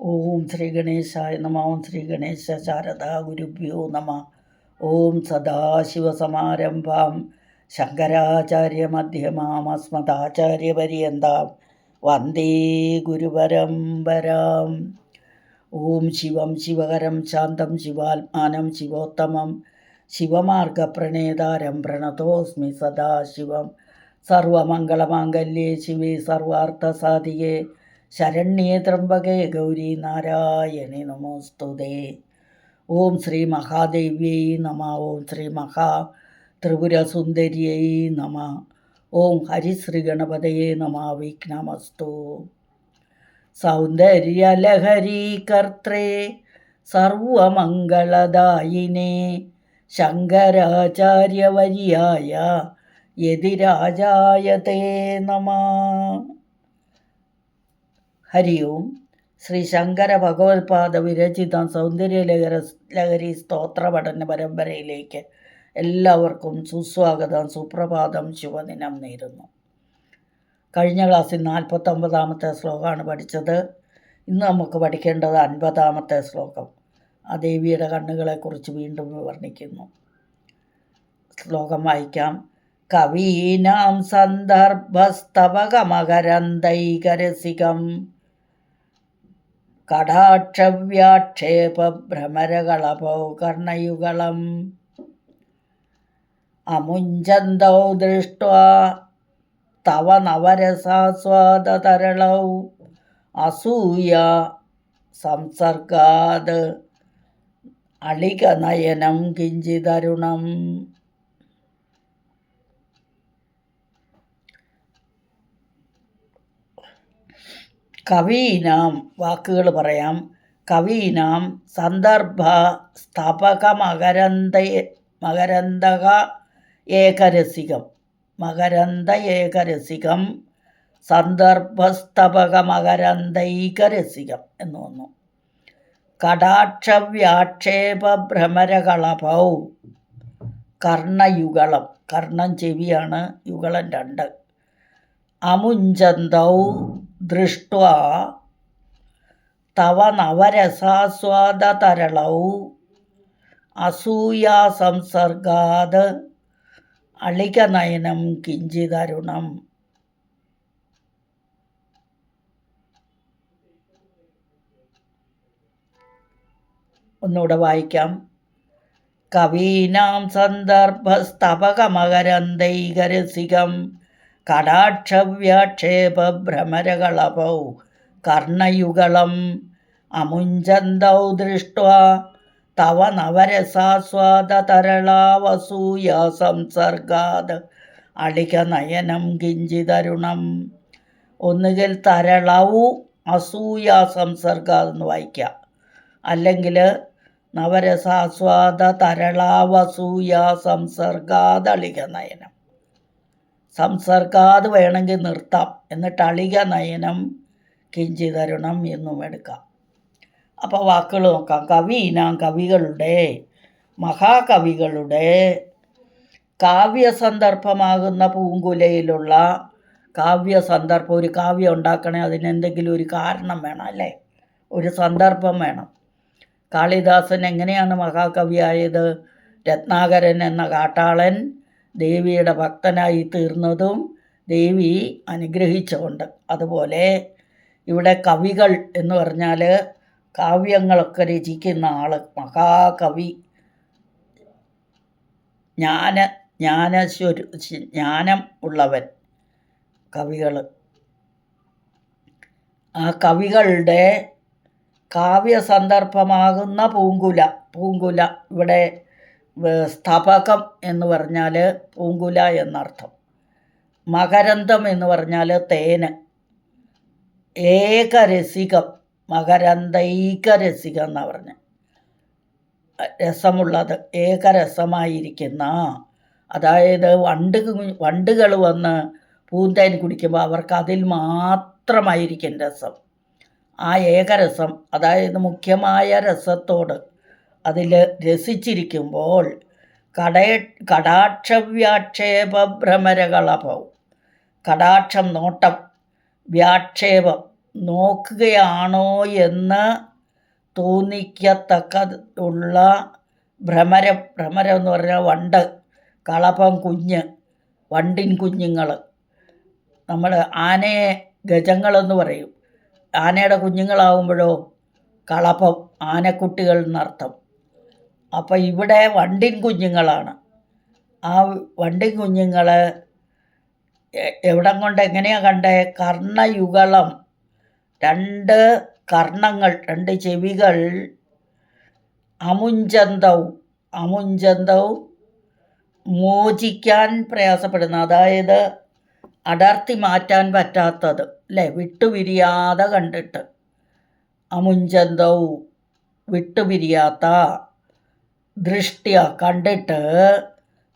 ഓം ശ്രീ ഗണേശായ നമ ഓം ശ്രീ ഗണേശ ശാരദാ ഗുരുഭ്യോ നമ. ഓം സദാശിവസമാരംഭാം. ശങ്കരാചാര്യമധ്യമാമസ്മദാചാര്യപര്യന്താം വന്ദേ ഗുരുപരമ്പരാം. ഓം ശിവം ശിവകരം ശാന്തം ശിവാത്മാനം ശിവോത്തമം. ശിവമാർഗപ്രണേതാരം പ്രണതോസ്മി സദാശിവം. സർവമംഗളമാംഗല്യേ ശിവേ സർവാർത്ഥസാധികേ. ശരണ്യേ ത്രംബകേ ഗൗരി നാരായണി നമോസ്തുതേ. ഓം ശ്രീ മഹാദേവ്യൈ നമ ഓം ശ്രീ മഹാ ത്രിപുരസുന്ദര്യൈ നമ ഓം ഹരിശ്രീ ഗണപതയെ നമ വിഘ്നമസ്തു. സൗന്ദര്യലഹരി കർത്രേ സർവമംഗളദായിനേ ശങ്കരാചാര്യവര്യായ യതിരാജായ തേ നമ. ഹരി ഓം ശ്രീ ശങ്കര ഭഗവത്പാദ വിരചിത സൗന്ദര്യ ലഹര ലഹരി സ്തോത്ര പഠന പരമ്പരയിലേക്ക് എല്ലാവർക്കും സുസ്വാഗതം സുപ്രഭാതം ശുഭദിനം നേരുന്നു. കഴിഞ്ഞ ക്ലാസ്സിൽ നാൽപ്പത്തൊമ്പതാമത്തെ ശ്ലോകമാണ് പഠിച്ചത്. ഇന്ന് നമുക്ക് പഠിക്കേണ്ടത് അൻപതാമത്തെ ശ്ലോകം. ആ ദേവിയുടെ കണ്ണുകളെക്കുറിച്ച് വീണ്ടും വർണിക്കുന്നു ശ്ലോകം വായിക്കാം. കവീനാം സന്ദർഭസ്തവകമകരന്തൈകരസികം കടാക്ഷവ്യാക്ഷേപഭ്രമരകളഭോ കർണയുഗളം അമുഞ്ചന്തൗ ദൃഷ്ട്വാ തവ നവരസാസ്വാദതരളൗ. അസൂയ സംസർഗാത് അളികനയനം കിഞ്ചിതരുണം. കവീനാം വാക്കുകൾ പറയാം. കവീനാം സന്ദർഭ സ്ഥാപക മകരന്ത മകരന്തക ഏകരസികം. മകരന്ത ഏകരസികം സന്ദർഭസ്തപക മകരന്തൈകരസികം എന്ന് വന്നു. കടാക്ഷവ്യാക്ഷേപ ഭ്രമരകളഭൗ കർണയുഗളം. കർണം ചെവിയാണ് യുഗളം രണ്ട്. അമുഞ്ചന്തൗ ദൃഷ്ട്വാ നവരസാസ്വാദതരളൗ അസൂയാസംസർഗാത് അളികനയനം കിഞ്ചിതരുണം. ഒന്നുകൂടെ വായിക്കാം. കവീനാം സന്ദർഭസ്തപകമകരന്തൈകരസികം കടാക്ഷവ്യാക്ഷേപഭ്രമരകളഭൗ കർണയുഗളം അമുഞ്ചന്തൗ ദൃഷ്ട തവ നവരസാസ്വാദതരളാവസൂയ സംസർഗാത് അളിക നയനം കിഞ്ചിതരുണം. ഒന്നുകിൽ തരളവു അസൂയ സംസർഗാത് എന്ന് വായിക്കാം. അല്ലെങ്കിൽ നവരസാസ്വാദ തരളാവസൂയ സംസർഗാത് അളിക നയനം. സംസർഗാത് വേണമെങ്കിൽ നിർത്താം. എന്നിട്ട് അളിക നയനം കിഞ്ചിതരുണം എന്നും എടുക്കാം. അപ്പോൾ വാക്കുകൾ നോക്കാം. കവീനാം കവികളുടെ മഹാകവികളുടെ കാവ്യസന്ദർഭമാകുന്ന പൂങ്കുലയിലുള്ള കാവ്യസന്ദർഭം ഒരു കാവ്യം ഉണ്ടാക്കണേ അതിനെന്തെങ്കിലും ഒരു കാരണം വേണം അല്ലേ? ഒരു സന്ദർഭം വേണം. കാളിദാസൻ എങ്ങനെയാണ് മഹാകവിയായത് രത്നാകരൻ എന്ന കാട്ടാളൻ ദേവിയുടെ ഭക്തനായി തീർന്നതും ദേവി അനുഗ്രഹിച്ചുകൊണ്ട്. അതുപോലെ ഇവിടെ കവികൾ എന്ന് പറഞ്ഞാൽ കാവ്യങ്ങളൊക്കെ രചിക്കുന്ന ആൾ മഹാകവി. ജ്ഞാന ജ്ഞാനശ്വരു ജ്ഞാനം ഉള്ളവൻ കവികൾ ആ കവികളുടെ കാവ്യ സന്ദർഭമാകുന്ന പൂങ്കുല പൂങ്കുല ഇവിടെ സ്ഥപകം എന്ന് പറഞ്ഞാൽ പൂങ്കുല എന്നർത്ഥം. മകരന്തം എന്ന് പറഞ്ഞാൽ തേന്. ഏകരസികം മകരന്തൈകരസികം എന്നാണ് പറഞ്ഞത് രസമുള്ളത് ഏകരസമായിരിക്കുന്ന അതായത് വണ്ട് വണ്ടുകൾ വന്ന് പൂന്തേൻ കുടിക്കുമ്പോൾ അവർക്ക് അതിൽ മാത്രമായിരിക്കും രസം. ആ ഏകരസം അതായത് മുഖ്യമായ രസത്തോട് അതിൽ രസിച്ചിരിക്കുമ്പോൾ കടയ കടാക്ഷവ്യാക്ഷേപഭ്രമരകളഭവും കടാക്ഷം നോട്ടം വ്യാക്ഷേപം നോക്കുകയാണോ എന്ന് തോന്നിക്കത്തക്ക ഉള്ള ഭ്രമരം ഭ്രമരം എന്ന് പറഞ്ഞാൽ വണ്ട് കളപ്പം കുഞ്ഞ് വണ്ടിൻ കുഞ്ഞുങ്ങൾ നമ്മൾ ആനയെ ഗജങ്ങളെന്ന് പറയും. ആനയുടെ കുഞ്ഞുങ്ങളാവുമ്പോഴോ കളപ്പം ആനക്കുട്ടികൾ എന്നർത്ഥം. അപ്പം ഇവിടെ വണ്ടിൻ കുഞ്ഞുങ്ങളാണ്. ആ വണ്ടിൻ കുഞ്ഞുങ്ങൾ എവിടം കൊണ്ട് എങ്ങനെയാണ് കണ്ടേ? കർണയുഗളം. രണ്ട് കർണങ്ങൾ രണ്ട് ചെവികൾ. അമുഞ്ചന്തവും അമുഞ്ചന്തവും മോചിക്കാൻ പ്രയാസപ്പെടുന്നു അതായത് അടർത്തി മാറ്റാൻ പറ്റാത്തത് അല്ലേ? വിട്ടുപിരിയാതെ കണ്ടിട്ട്. അമുഞ്ചന്തവും വിട്ടുപിരിയാത്ത ദൃഷ്ട്യ കണ്ടിട്ട്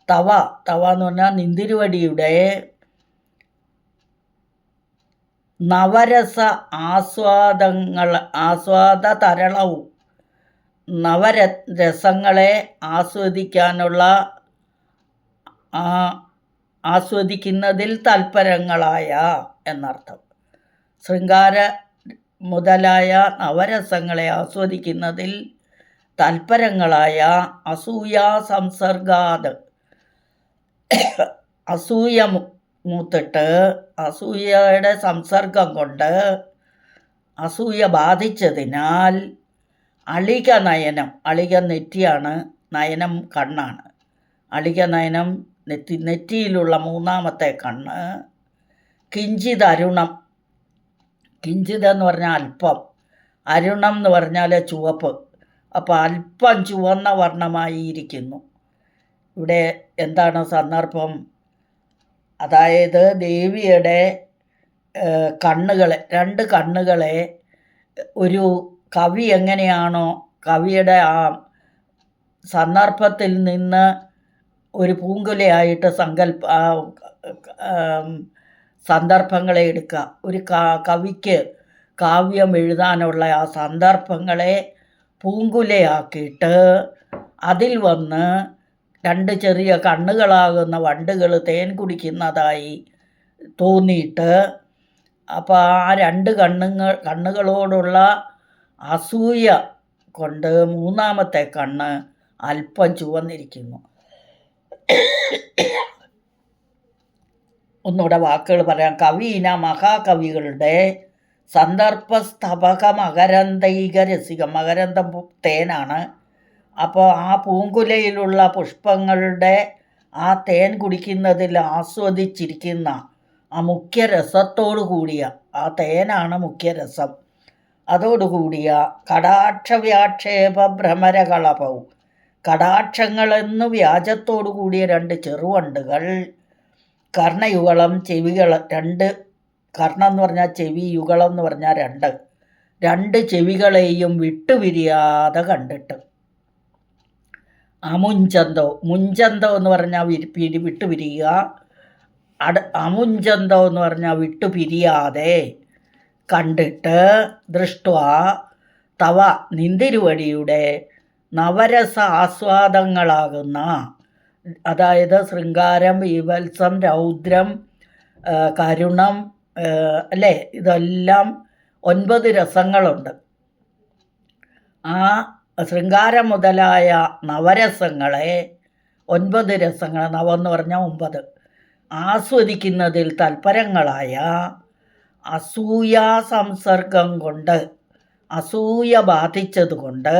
തവ തവ എന്ന് പറഞ്ഞാൽ നിന്തിരുവടിയുടെ നവരസ ആസ്വാദങ്ങൾ ആസ്വാദ തരളവും നവര രസങ്ങളെ ആസ്വദിക്കാനുള്ള ആസ്വദിക്കുന്നതിൽ തൽപരങ്ങളായ എന്നർത്ഥം. ശൃംഗാര മുതലായ നവരസങ്ങളെ ആസ്വദിക്കുന്നതിൽ തൽപരങ്ങളായ അസൂയാ സംസർഗാത്. അസൂയ മൂത്തിട്ട് അസൂയയുടെ സംസർഗം കൊണ്ട് അസൂയ ബാധിച്ചതിനാൽ അളിക നയനം അളിക നെറ്റിയാണ് നയനം കണ്ണാണ്. അളിക നയനം നെറ്റി നെറ്റിയിലുള്ള മൂന്നാമത്തെ കണ്ണ് കിഞ്ചിത് അരുണം. കിഞ്ചിത് എന്ന് പറഞ്ഞാൽ അല്പം. അരുണം എന്ന് പറഞ്ഞാൽ ചുവപ്പ്. അപ്പോൾ അല്പം ചുവന്ന വർണമായിരിക്കുന്നു. ഇവിടെ എന്താണ് സന്ദർഭം? അതായത് ദേവിയുടെ കണ്ണുകളെ രണ്ട് കണ്ണുകളെ ഒരു കവി എങ്ങനെയാണോ കവിയുടെ ആ സന്ദർഭത്തിൽ നിന്ന് ഒരു പൂങ്കുലയായിട്ട് സങ്കല്പ സന്ദർഭങ്ങളെ എടുക്കുക. ഒരു കവിക്ക് കാവ്യം എഴുതാനുള്ള ആ സന്ദർഭങ്ങളെ പൂങ്കുലയാക്കിയിട്ട് അതിൽ വന്ന് രണ്ട് ചെറിയ കണ്ണുകളാകുന്ന വണ്ടുകൾ തേൻ കുടിക്കുന്നതായി തോന്നിയിട്ട് അപ്പോൾ ആ രണ്ട് കണ്ണുങ്ങൾ കണ്ണുകളോടുള്ള അസൂയ കൊണ്ട് മൂന്നാമത്തെ കണ്ണ് അല്പം ചുവന്നിരിക്കുന്നു. ഒന്നുകൂടെ വാക്കുകൾ പറയാം. കവീന മഹാകവികളുടെ സന്ദർഭസ്ഥപക മകരന്തൈക രസികം മകരന്തം തേനാണ് അപ്പോൾ ആ പൂങ്കുലയിലുള്ള പുഷ്പങ്ങളുടെ ആ തേൻ കുടിക്കുന്നതിൽ ആസ്വദിച്ചിരിക്കുന്ന ആ മുഖ്യ രസത്തോടു കൂടിയ ആ തേനാണ് മുഖ്യ രസം അതോടുകൂടിയ കടാക്ഷവ്യാക്ഷേപ ഭ്രമരകളപവും കടാക്ഷങ്ങളെന്നു വ്യാജത്തോടു കൂടിയ രണ്ട് ചെറുവണ്ടുകൾ. കർണയുഗളം ചെവികൾ രണ്ട് കർണം എന്ന് പറഞ്ഞാൽ ചെവി യുഗളം എന്ന് പറഞ്ഞാൽ രണ്ട്. രണ്ട് ചെവികളെയും വിട്ടുപിരിയാതെ കണ്ടിട്ട്. അമുഞ്ചന്തോ മുഞ്ചന്തോ എന്ന് പറഞ്ഞാൽ പിരി വിട്ടുപിരിയുക. അട അമുഞ്ചന്തോ എന്ന് പറഞ്ഞാൽ വിട്ടുപിരിയാതെ കണ്ടിട്ട് ദൃഷ്ട തവ നിന്തിരുവടിയുടെ നവരസ ആസ്വാദങ്ങളാകുന്ന അതായത് ശൃംഗാരം വിവത്സം രൗദ്രം കരുണം അല്ലേ? ഇതെല്ലാം ഒൻപത് രസങ്ങളുണ്ട്. ആ ശൃംഗാരം മുതലായ നവരസങ്ങളെ ഒൻപത് രസങ്ങൾ നവ എന്ന് പറഞ്ഞാൽ ഒമ്പത് ആസ്വദിക്കുന്നതിൽ തൽപരങ്ങളായ അസൂയാ സംസർഗം കൊണ്ട് അസൂയ ബാധിച്ചതുകൊണ്ട്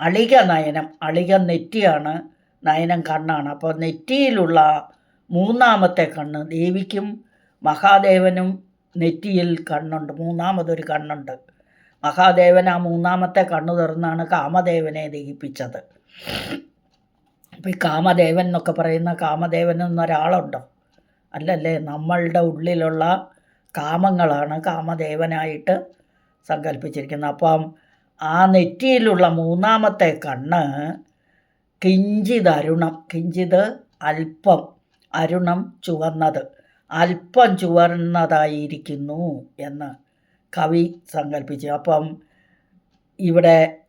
അളിക നയനം അളിക നെറ്റിയാണ് നയനം കണ്ണാണ്. അപ്പോൾ നെറ്റിയിലുള്ള മൂന്നാമത്തെ കണ്ണ് ദേവിക്കും മഹാദേവനും നെറ്റിയിൽ കണ്ണുണ്ട്. മൂന്നാമതൊരു കണ്ണുണ്ട്. മഹാദേവൻ ആ മൂന്നാമത്തെ കണ്ണു തുറന്നാണ് കാമദേവനെ ദഹിപ്പിച്ചത്. അപ്പോൾ ഈ കാമദേവൻ എന്നൊക്കെ പറയുന്ന കാമദേവൻ എന്നൊരാളുണ്ടോ? അല്ലല്ലേ നമ്മളുടെ ഉള്ളിലുള്ള കാമങ്ങളാണ് കാമദേവനായിട്ട് സങ്കല്പിച്ചിരിക്കുന്നത്. അപ്പം ആ നെറ്റിയിലുള്ള മൂന്നാമത്തെ കണ്ണ് കിഞ്ചിത് അരുണം കിഞ്ചിത് അല്പം അരുണം ചുവന്നത്. അല്പം ചുവന്നതായിരിക്കുന്നു എന്ന് കവി സങ്കല്പിച്ചു അപ്പം ഇവിടെ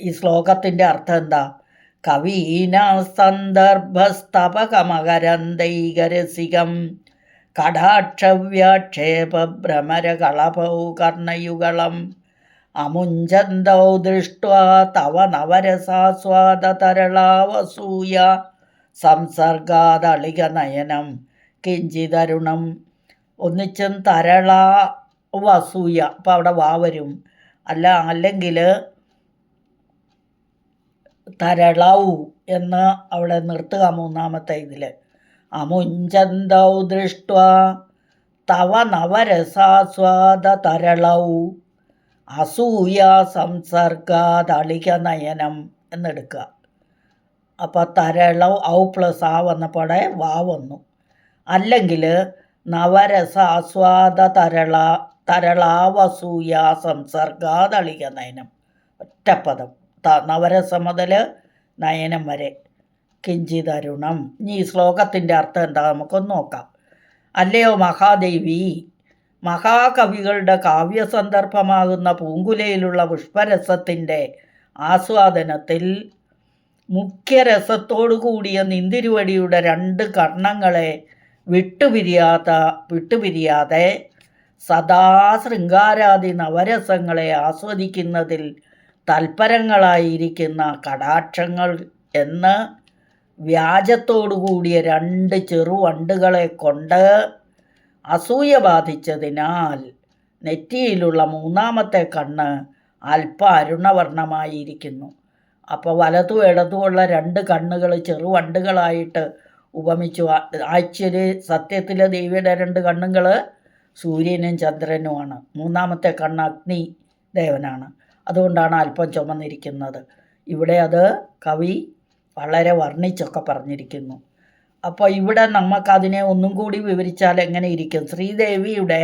ഈ ശ്ലോകത്തിന്റെ അർത്ഥം എന്താ? കവീന സന്ദർഭസ്തപകമകരന്തൈകരസികം കടാക്ഷവ്യാക്ഷേപ ഭ്രമരകളഭൗ കർണയുഗളം അമുഞ്ചന്തൗ ദൃഷ്ട്വാ തവ നവരസാസ്വാദതരളാവസൂയ സംസർഗാതളിക നയനം കിഞ്ചിതരുണം ഒന്നിച്ചും തരള വസൂയ. അപ്പോൾ അവിടെ വാ വരും. അല്ല അല്ലെങ്കിൽ തരളൗ എന്ന് അവിടെ നിർത്തുക മൂന്നാമത്തെ ഇതിൽ അമുഞ്ചന്തൗ ദൃഷ്ട തവ നവരസാസ്വാദ തരളൗ അസൂയ സംസർഗാതളിക നയനം എന്നെടുക്കുക. അപ്പോൾ തരളൗ ഔ പ്ലസ് ആ വന്നപ്പോടെ വാ വന്നു. അല്ലെങ്കിൽ നവരസ ആസ്വാദ തരള തരളാവസൂയ സംസർഗാതളിക നയനം ഒറ്റപ്പദം നവരസം മുതൽ നയനം വരെ. കിഞ്ചിതരുണം ഇനി ഈ ശ്ലോകത്തിന്റെ അർത്ഥം എന്താ നമുക്കൊന്ന് നോക്കാം. അല്ലയോ മഹാദേവി മഹാകവികളുടെ കാവ്യസന്ദർഭമാകുന്ന പൂങ്കുലയിലുള്ള പുഷ്പരസത്തിന്റെ ആസ്വാദനത്തിൽ മുഖ്യരസത്തോടു കൂടിയ നിന്തിരുവടിയുടെ രണ്ട് കർണങ്ങളെ വിട്ടുപിരിയാത്ത വിട്ടുപിരിയാതെ സദാ ശൃംഗാരാദി നവരസങ്ങളെ ആസ്വദിക്കുന്നതിൽ തൽപരങ്ങളായിരിക്കുന്ന കടാക്ഷങ്ങൾ എന്ന് വ്യാജത്തോടു കൂടിയ രണ്ട് ചെറുവണ്ടുകളെ കൊണ്ട് അസൂയ ബാധിച്ചതിനാൽ നെറ്റിയിലുള്ള മൂന്നാമത്തെ കണ്ണ് അല്പ അരുണവർണമായിരിക്കുന്നു അപ്പോൾ വലതു ഇടതുമുള്ള രണ്ട് കണ്ണുകൾ ചെറുവണ്ടുകളായിട്ട് ഉപമിച്ചു. ആഴ്ചയിൽ സത്യത്തിലെ ദേവിയുടെ രണ്ട് കണ്ണുകൾ സൂര്യനും ചന്ദ്രനുമാണ് മൂന്നാമത്തെ കണ്ണ് അഗ്നി ദേവനാണ്. അതുകൊണ്ടാണ് അല്പം ചുമന്നിരിക്കുന്നത്. ഇവിടെ അത് കവി വളരെ വർണിച്ചൊക്കെ പറഞ്ഞിരിക്കുന്നു. അപ്പോൾ ഇവിടെ നമുക്കതിനെ ഒന്നും കൂടി വിവരിച്ചാൽ എങ്ങനെ ഇരിക്കും? ശ്രീദേവിയുടെ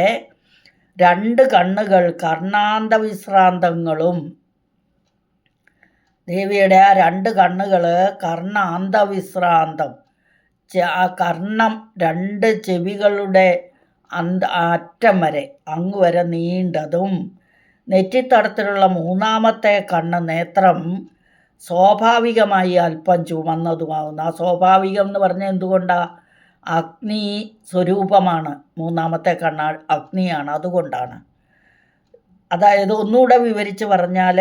രണ്ട് കണ്ണുകൾ കർണാന്ത വിശ്രാന്തങ്ങളും ദേവിയുടെ ആ രണ്ട് കണ്ണുകൾ കർണാന്തവിശ്രാന്തം ആ കർണം രണ്ട് ചെവികളുടെ അന്ത അറ്റം വരെ അങ്ങ് വരെ നീണ്ടതും നെറ്റിത്തടത്തിലുള്ള മൂന്നാമത്തെ കണ്ണ് നേത്രം സ്വാഭാവികമായി അല്പം ചുമന്നതുമാവുന്നു. ആ സ്വാഭാവികം എന്ന് പറഞ്ഞാൽ എന്തുകൊണ്ടാണ് അഗ്നി സ്വരൂപമാണ്. മൂന്നാമത്തെ കണ്ണ അഗ്നിയാണ്. അതുകൊണ്ടാണ്. അതായത് ഒന്നുകൂടെ വിവരിച്ച് പറഞ്ഞാൽ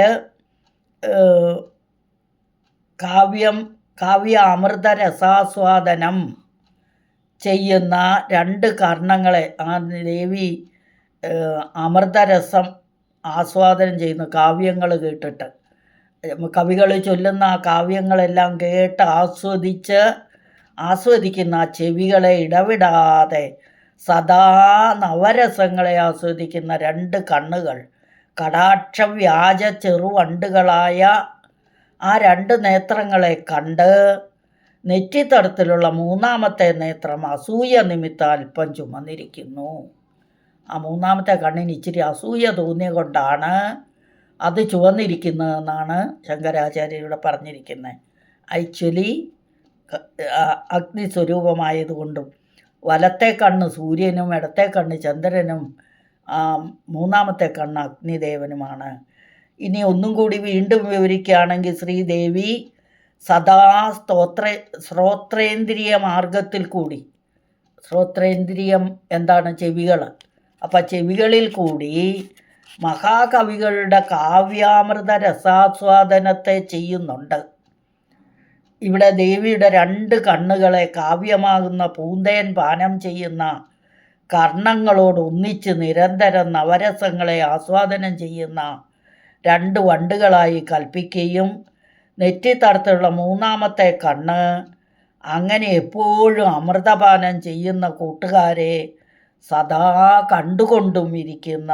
കാവ്യം കാവ്യ അമൃത രസാസ്വാദനം ചെയ്യുന്ന രണ്ട് കർണങ്ങളെ ആ ദേവി അമൃതരസം ആസ്വാദനം ചെയ്യുന്നു കാവ്യങ്ങൾ കേട്ടിട്ട്. കവികൾ ചൊല്ലുന്ന ആ കാവ്യങ്ങളെല്ലാം കേട്ട് ആസ്വദിച്ച് ആസ്വദിക്കുന്ന ചെവികളെ ഇടവിടാതെ സദാ നവരസങ്ങളെ ആസ്വദിക്കുന്ന രണ്ട് കണ്ണുകൾ കടാക്ഷ വ്യാജ ചെറുവണ്ടുകളായ ആ രണ്ട് നേത്രങ്ങളെ കണ്ട് നെറ്റിത്തടത്തിലുള്ള മൂന്നാമത്തെ നേത്രം അസൂയ നിമിത്തം അല്പം ചുമന്നിരിക്കുന്നു. ആ മൂന്നാമത്തെ കണ്ണിന് ഇച്ചിരി അസൂയ തോന്നിയ കൊണ്ടാണ് അത് ചുവന്നിരിക്കുന്നതെന്നാണ് ശങ്കരാചാര്യരുടെ പറഞ്ഞിരിക്കുന്നത് ആക്ച്വലി അഗ്നി സ്വരൂപമായതുകൊണ്ടും വലത്തെ കണ്ണ് സൂര്യനും ഇടത്തെ കണ്ണ് ചന്ദ്രനും മൂന്നാമത്തെ കണ്ണ് അഗ്നിദേവനുമാണ്. ഇനി ഒന്നും കൂടി വീണ്ടും വിവരിക്കുകയാണെങ്കിൽ ശ്രീദേവി സദാ സ്തോത്ര ശ്രോത്രേന്ദ്രിയ മാർഗത്തിൽ കൂടി. ശ്രോത്രേന്ദ്രിയം എന്താണ് ചെവികൾ? അപ്പം ചെവികളിൽ കൂടി മഹാകവികളുടെ കാവ്യാമൃത രസാസ്വാദനത്തെ ചെയ്യുന്നുണ്ട്. ഇവിടെ ദേവിയുടെ രണ്ട് കണ്ണുകളെ കാവ്യമാകുന്ന പൂന്തയൻ പാനം ചെയ്യുന്ന കർണങ്ങളോട് ഒന്നിച്ച് നിരന്തരം നവരസങ്ങളെ ആസ്വാദനം ചെയ്യുന്ന രണ്ട് വണ്ടുകളായി കൽപ്പിക്കുകയും നെറ്റി തടത്തുള്ള മൂന്നാമത്തെ കണ്ണ് അങ്ങനെ എപ്പോഴും അമൃതപാനം ചെയ്യുന്ന കൂട്ടുകാരെ സദാ കണ്ടുകൊണ്ടും ഇരിക്കുന്ന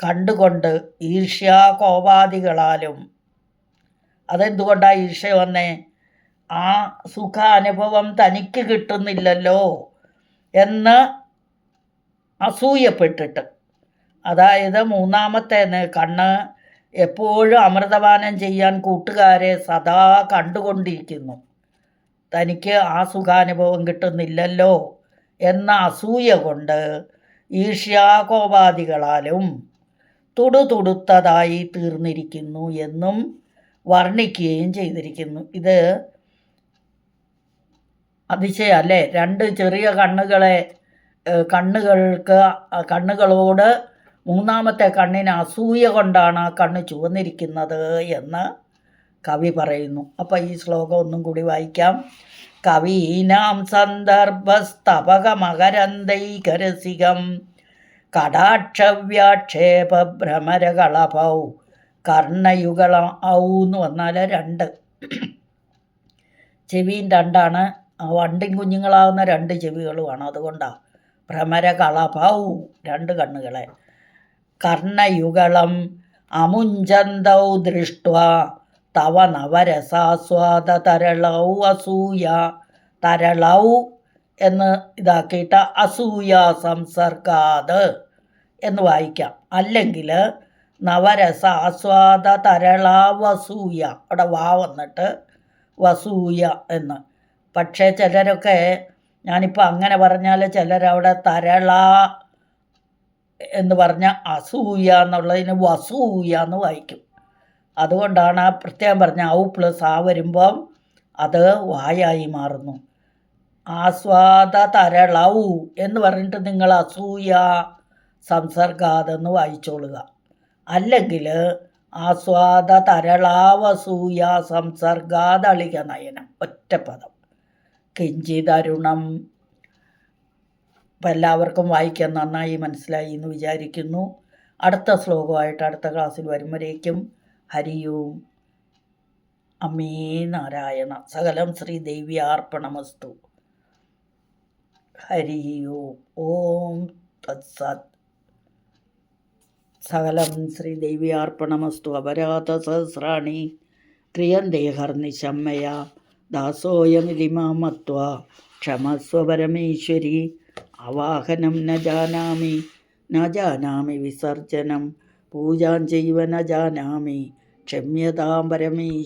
കണ്ടുകൊണ്ട് ഈർഷ്യാകോപാദികളാലും അതെന്തുകൊണ്ടാണ് ഈർഷ്യ വന്നേ? ആ സുഖാനുഭവം തനിക്ക് കിട്ടുന്നില്ലല്ലോ എന്ന് അസൂയപ്പെട്ടിട്ട്. അതായത് മൂന്നാമത്തെ കണ്ണ് എപ്പോഴും അമൃതപാനം ചെയ്യാൻ കൂട്ടുകാരെ സദാ കണ്ടുകൊണ്ടിരിക്കുന്നു. തനിക്ക് ആ സുഖാനുഭവം കിട്ടുന്നില്ലല്ലോ എന്ന അസൂയ കൊണ്ട് ഈർഷ്യാകോപാദികളാലും തുടുതുടുത്തതായി തീർന്നിരിക്കുന്നു എന്നും വർണിക്കുകയും ചെയ്തിരിക്കുന്നു. ഇത് അതിശയല്ലേ? രണ്ട് ചെറിയ കണ്ണുകളെ കണ്ണുകൾക്ക് കണ്ണുകളോട് മൂന്നാമത്തെ കണ്ണിന് അസൂയ കൊണ്ടാണ് ആ കണ്ണ് ചുവന്നിരിക്കുന്നത് എന്ന് കവി പറയുന്നു. അപ്പം ഈ ശ്ലോകം ഒന്നും കൂടി വായിക്കാം. കവീനാം സന്ദർഭസ്തപകമകരന്തൈകരസികം കടാക്ഷവ്യാക്ഷേപഭ്രമരകളഭൗ കടാക്ഷവ്യാക്ഷേപ ഭ്രമരകളഭൗ കർണയുഗള ഔ എന്ന് വന്നാൽ രണ്ട്. ചെവിയും രണ്ടാണ്. വണ്ടിൻ കുഞ്ഞുങ്ങളാവുന്ന രണ്ട് ചെവികളുമാണ്. അതുകൊണ്ടാണ് ഭ്രമരകളഭൗ രണ്ട് കണ്ണുകളെ. കർണയുഗളം അമുഞ്ചന്തൗ ദൃഷ്ട തവ നവരസാസ്വാദ തരളൗ അസൂയ. തരളൗ എന്ന് ഇതാക്കിയിട്ട് അസൂയ സംസർഗാത് എന്ന് വായിക്കാം. അല്ലെങ്കിൽ നവരസ ആസ്വാദ തരളാവസൂയ അവിടെ വാ വന്നിട്ട് വസൂയ എന്ന്. പക്ഷേ ചിലരൊക്കെ ഞാനിപ്പോൾ അങ്ങനെ പറഞ്ഞാൽ ചിലരവിടെ തരള എന്ന് പറഞ്ഞ അസൂയ എന്നുള്ളതിന് വസൂയ എന്ന് വായിക്കും. അതുകൊണ്ടാണ് ആ പ്രത്യേകം പറഞ്ഞ ഔ പ്ലസ് ആ വരുമ്പം അത് വായായി മാറുന്നു. ആസ്വാദ തരളൗ എന്ന് പറഞ്ഞിട്ട് നിങ്ങൾ അസൂയ സംസർഗാതെന്ന് വായിച്ചോളുക. അല്ലെങ്കിൽ ആസ്വാദ തരളാവസൂയ സംസർഗാതളിക നയനം പദം. കിഞ്ചിതരുണം അപ്പം എല്ലാവർക്കും വായിക്കാൻ നന്നായി മനസ്സിലായി എന്ന് വിചാരിക്കുന്നു. അടുത്ത ശ്ലോകമായിട്ട് അടുത്ത ക്ലാസ്സിൽ വരുമ്പോഴേക്കും ഹരിയും അമ്മേ നാരായണ. സകലം ശ്രീ ദേവ്യാർപ്പണമസ്തു ഹരി ഓം. തത്സത്. സകലം ശ്രീ ദേവി അർപ്പണമസ്തു. അപരാധ സഹസ്രാണി. ക്രിയന്തേ ഹർനിശമ്മയ. ദാസോയമിലിമാമത്വ ക്ഷമസ്വ പരമേശ്വരി. അവാഹനം ന ജാനാമി ന ജാനാമി വിസർജനം പൂജാം ന ജാനാമി ക്ഷമ്യതാം പരമേശ്വരി